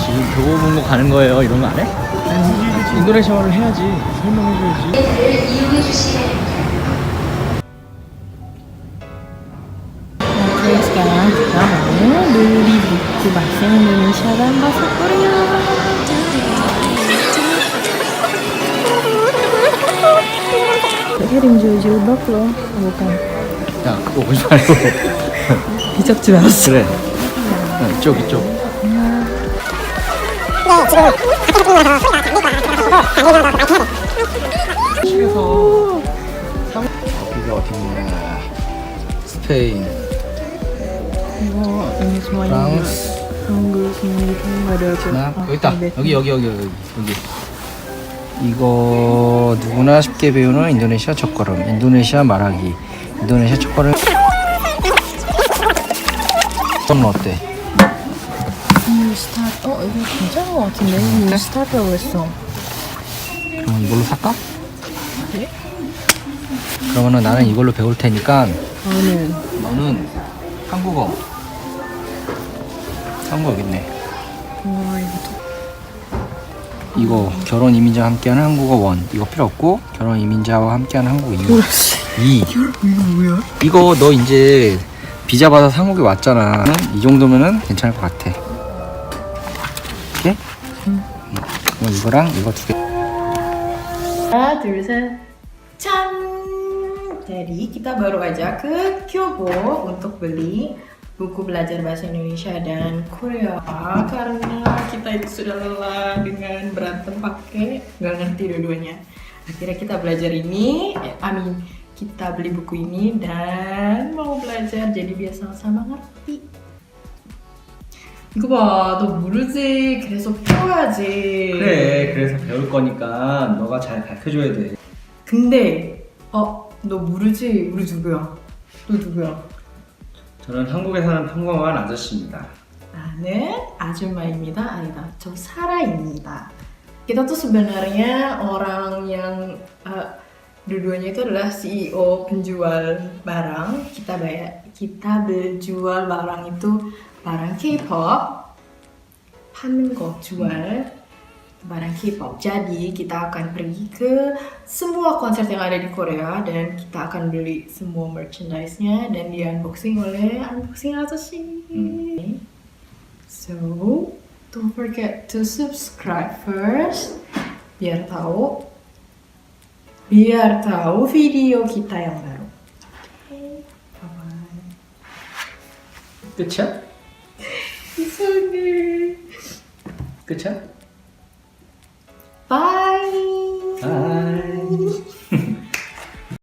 지금 교보문고 가는 거예요. 이런 거 안 해? 인도네시아어를 해야지. 설명해줘야지. Oke, sekarang kita mau beli buku bahasa Indonesia dan bahasa Korea. Kirim jilbab loh, bukan 야, 그거 보지 말고. hijab jelas. 그래. 어, 이쪽, 이쪽. 집에서 상... 여기가 어디냐. 스페인, Oh, ini semuanya juga 프랑스, Tunggu sini tuh nggak ada apa 나 여기 있다. 여기, 여기, 여기, 여기. 여기. 이거 누구나 쉽게 배우는 인도네시아 첫걸음. 인도네시아 말하기. 인도네시아 첫걸음. 넌 어때? Start. Oh, 이거 괜찮은 것 같은데? New start라고 했어. 그럼 이걸로 살까? 네? 그러면은 나는 이걸로 배울 테니까 저는 너는 한국어. 한국어 여기 있네. 와 이거 이거 결혼 이민자와 함께하는 한국어 원. 이거 필요 없고 결혼 이민자와 함께하는 한국어 이. 이. 이거 뭐야? 이거 너 이제 비자 받아서 한국에 왔잖아. 이 정도면은 괜찮을 것 같아. 그럼 이거랑 이거 두 개. Hatta 둘, 셋. 짠! Jadi kita baru aja ke Kyobo untuk beli buku belajar bahasa Indonesia dan Korea karena kita itu sudah lelah dengan berantem pakai nggak ngerti dua-duanya. Akhirnya kita belajar ini, eh, amin kita beli buku ini dan mau belajar jadi biar sama-sama ngerti. 이거 봐, 너 모르지. 그래서 풀어야지. 그래서 배울 거니까 너가 잘 가르쳐줘야 돼. 근데 어 너 모르지 우리 누구야? 너 누구야? 저는 한국에 사는 평범한 아저씨입니다. 나는 아줌마입니다. 아니다, 저 사라입니다. Kita tuh sebenarnya orang yang eh, dua-duanya itu adalah CEO penjual barang. Kita bayar, kita berjual barang itu barang K-pop, panen kok jual barang K-pop. Jadi kita akan pergi ke semua konser yang ada di Korea dan kita akan beli semua merchandise-nya dan di unboxing oleh unboxing atasnya. So don't forget to subscribe first biar tahu biar tahu video kita yang baru. Oke, bye bye. 끝이 야? 이상해. 끝이